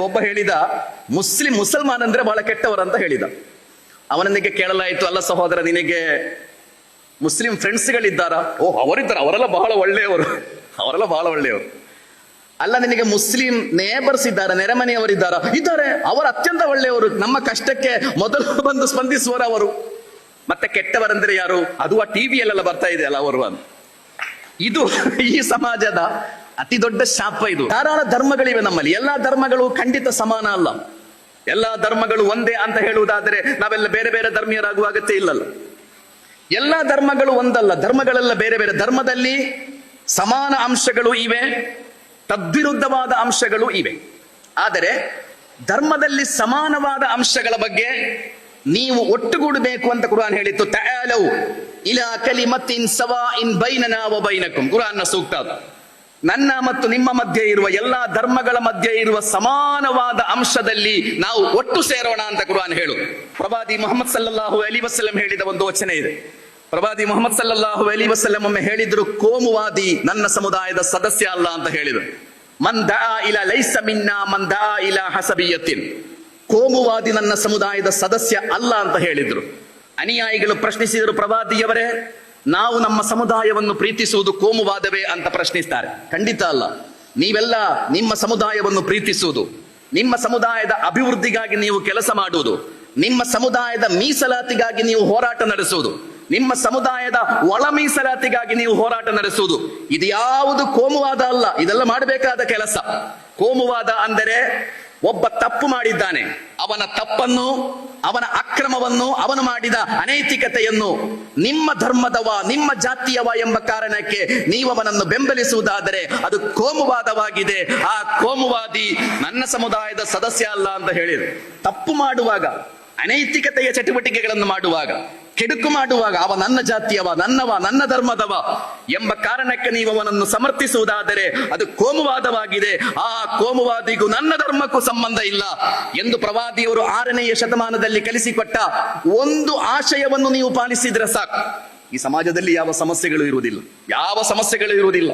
ಒಬ್ಬ ಹೇಳಿದ, ಮುಸ್ಲಿಂ ಮುಸಲ್ಮಾನ್ ಅಂದ್ರೆ ಬಹಳ ಕೆಟ್ಟವರಂತ ಹೇಳಿದ. ಅವನೊಂದಿಗೆ ಕೇಳಲಾಯಿತು, ಅಲ್ಲ ಸಹೋದರ, ನಿನಗೆ ಮುಸ್ಲಿಂ ಫ್ರೆಂಡ್ಸ್ಗಳಿದ್ದಾರ ಓ ಅವರಿದ್ದಾರೆ, ಅವರೆಲ್ಲ ಬಹಳ ಒಳ್ಳೆಯವರು. ಅವರೆಲ್ಲ ಬಹಳ ಒಳ್ಳೆಯವರು. ಅಲ್ಲ, ನಿನಗೆ ಮುಸ್ಲಿಂ ನೇಬರ್ಸ್ ಇದ್ದಾರೆ, ನೆರೆಮನೆಯವರಿದ್ದಾರಾ? ಇದ್ದಾರೆ, ಅವರು ಅತ್ಯಂತ ಒಳ್ಳೆಯವರು. ನಮ್ಮ ಕಷ್ಟಕ್ಕೆ ಮೊದಲು ಬಂದು ಸ್ಪಂದಿಸುವರು ಅವರು. ಮತ್ತೆ ಕೆಟ್ಟವರಂದ್ರೆ ಯಾರು? ಅದು ಆ ಟಿವಿಯಲ್ಲೆಲ್ಲ ಬರ್ತಾ ಇದೆ ಅಲ್ಲ ಅವರು ಅಂತ. ಇದು ಈ ಸಮಾಜದ ಅತಿ ದೊಡ್ಡ ಶಾಪ ಇದು. ಧಾರಾಳ ಧರ್ಮಗಳಿವೆ ನಮ್ಮಲ್ಲಿ. ಎಲ್ಲಾ ಧರ್ಮಗಳು ಖಂಡಿತ ಸಮಾನ ಅಲ್ಲ. ಎಲ್ಲಾ ಧರ್ಮಗಳು ಒಂದೇ ಅಂತ ಹೇಳುವುದಾದರೆ ನಾವೆಲ್ಲ ಬೇರೆ ಬೇರೆ ಧರ್ಮೀಯರಾಗುವ ಅಗತ್ಯ ಇಲ್ಲಲ್ಲ. ಎಲ್ಲಾ ಧರ್ಮಗಳು ಒಂದಲ್ಲ. ಧರ್ಮಗಳೆಲ್ಲ ಬೇರೆ ಬೇರೆ. ಧರ್ಮದಲ್ಲಿ ಸಮಾನ ಅಂಶಗಳು ಇವೆ, ತದ್ವಿರುದ್ಧವಾದ ಅಂಶಗಳು ಇವೆ. ಆದರೆ ಧರ್ಮದಲ್ಲಿ ಸಮಾನವಾದ ಅಂಶಗಳ ಬಗ್ಗೆ ನೀವು ಒಟ್ಟುಗೂಡಬೇಕು ಅಂತ ಕುರಾನ್ ಹೇಳಿತ್ತು. ತಯಾಲವು ಇಲಾ ಕಲಿಮತ್ತಿನ್ ಸವಾ ಇನ್ ಬೈನನಾ ಬೈನಕುಂ ಕುರಾನ್ನ ಸೂಕ್ತ. ನನ್ನ ಮತ್ತು ನಿಮ್ಮ ಮಧ್ಯೆ ಇರುವ ಎಲ್ಲಾ ಧರ್ಮಗಳ ಮಧ್ಯೆ ಇರುವ ಸಮಾನವಾದ ಅಂಶದಲ್ಲಿ ನಾವು ಒಟ್ಟು ಸೇರೋಣ ಅಂತ ಕುರಾನ್ ಹೇಳು. ಪ್ರವಾದಿ ಮೊಹಮ್ಮದ್ ಸಲ್ಲಾಹು ಅಲಿ ವಸಲಂ ಹೇಳಿದ ಒಂದು ವಚನ ಇದೆ. ಪ್ರವಾದಿ ಮೊಹಮ್ಮದ್ ಸಲ್ಲಾಹು ಅಲಿ ವಸಲಂ ಒಮ್ಮೆ ಹೇಳಿದ್ರು, ಕೋಮುವಾದಿ ನನ್ನ ಸಮುದಾಯದ ಸದಸ್ಯ ಅಲ್ಲ ಅಂತ ಹೇಳಿದರು. ಮಂದ ಇಲ ಲೈಸ ಮಿನ್ನ ಮಂದ ಇಲ ಹಸಬಿಯತ್ತಿನ್ ಕೋಮುವಾದಿ ನನ್ನ ಸಮುದಾಯದ ಸದಸ್ಯ ಅಲ್ಲ ಅಂತ ಹೇಳಿದ್ರು. ಅನುಯಾಯಿಗಳು ಪ್ರಶ್ನಿಸಿದರು, ಪ್ರವಾದಿಯವರೇ ನಾವು ನಮ್ಮ ಸಮುದಾಯವನ್ನು ಪ್ರೀತಿಸುವುದು ಕೋಮುವಾದವೇ ಅಂತ ಪ್ರಶ್ನಿಸ್ತಾರೆ. ಖಂಡಿತ ಅಲ್ಲ. ನೀವೆಲ್ಲ ನಿಮ್ಮ ಸಮುದಾಯವನ್ನು ಪ್ರೀತಿಸುವುದು, ನಿಮ್ಮ ಸಮುದಾಯದ ಅಭಿವೃದ್ಧಿಗಾಗಿ ನೀವು ಕೆಲಸ ಮಾಡುವುದು, ನಿಮ್ಮ ಸಮುದಾಯದ ಮೀಸಲಾತಿಗಾಗಿ ನೀವು ಹೋರಾಟ ನಡೆಸುವುದು, ನಿಮ್ಮ ಸಮುದಾಯದ ಒಳ ಮೀಸಲಾತಿಗಾಗಿ ನೀವು ಹೋರಾಟ ನಡೆಸುವುದು, ಇದು ಯಾವುದು ಕೋಮುವಾದ ಅಲ್ಲ. ಇದೆಲ್ಲ ಮಾಡಬೇಕಾದ ಕೆಲಸ. ಕೋಮುವಾದ ಅಂದರೆ ಒಬ್ಬ ತಪ್ಪು ಮಾಡಿದ್ದಾನೆ. ಅವನ ತಪ್ಪನ್ನು, ಅವನ ಅಕ್ರಮವನ್ನು, ಅವನು ಮಾಡಿದ ಅನೈತಿಕತೆಯನ್ನು ನಿಮ್ಮ ಧರ್ಮದವ, ನಿಮ್ಮ ಜಾತಿಯವ ಎಂಬ ಕಾರಣಕ್ಕೆ ನೀವು ಅವನನ್ನು ಬೆಂಬಲಿಸುವುದಾದರೆ ಅದು ಕೋಮುವಾದವಾಗಿದೆ. ಆ ಕೋಮುವಾದಿ ನನ್ನ ಸಮುದಾಯದ ಸದಸ್ಯ ಅಲ್ಲ ಅಂತ ಹೇಳಿದೆ. ತಪ್ಪು ಮಾಡುವಾಗ, ಅನೈತಿಕತೆಯ ಚಟುವಟಿಕೆಗಳನ್ನು ಮಾಡುವಾಗ ಕೆಡುಕು ಮಾಡುವಾಗ ಅವ ನನ್ನ ಜಾತಿಯವ ನನ್ನವ, ನನ್ನ ಧರ್ಮದವ ಎಂಬ ಕಾರಣಕ್ಕೆ ನೀವು ಅವನನ್ನು ಸಮರ್ಥಿಸುವುದಾದರೆ ಅದು ಕೋಮುವಾದವಾಗಿದೆ. ಆ ಕೋಮುವಾದಿಗೂ ನನ್ನ ಧರ್ಮಕ್ಕೂ ಸಂಬಂಧ ಇಲ್ಲ ಎಂದು ಪ್ರವಾದಿಯವರು ಆರನೆಯ ಶತಮಾನದಲ್ಲಿ ಕಲಿಸಿಕೊಟ್ಟ ಒಂದು ಆಶಯವನ್ನು ನೀವು ಪಾಲಿಸಿದ್ರೆ ಸಾಕು. ಈ ಸಮಾಜದಲ್ಲಿ ಯಾವ ಸಮಸ್ಯೆಗಳು ಇರುವುದಿಲ್ಲ. ಯಾವ ಸಮಸ್ಯೆಗಳು ಇರುವುದಿಲ್ಲ.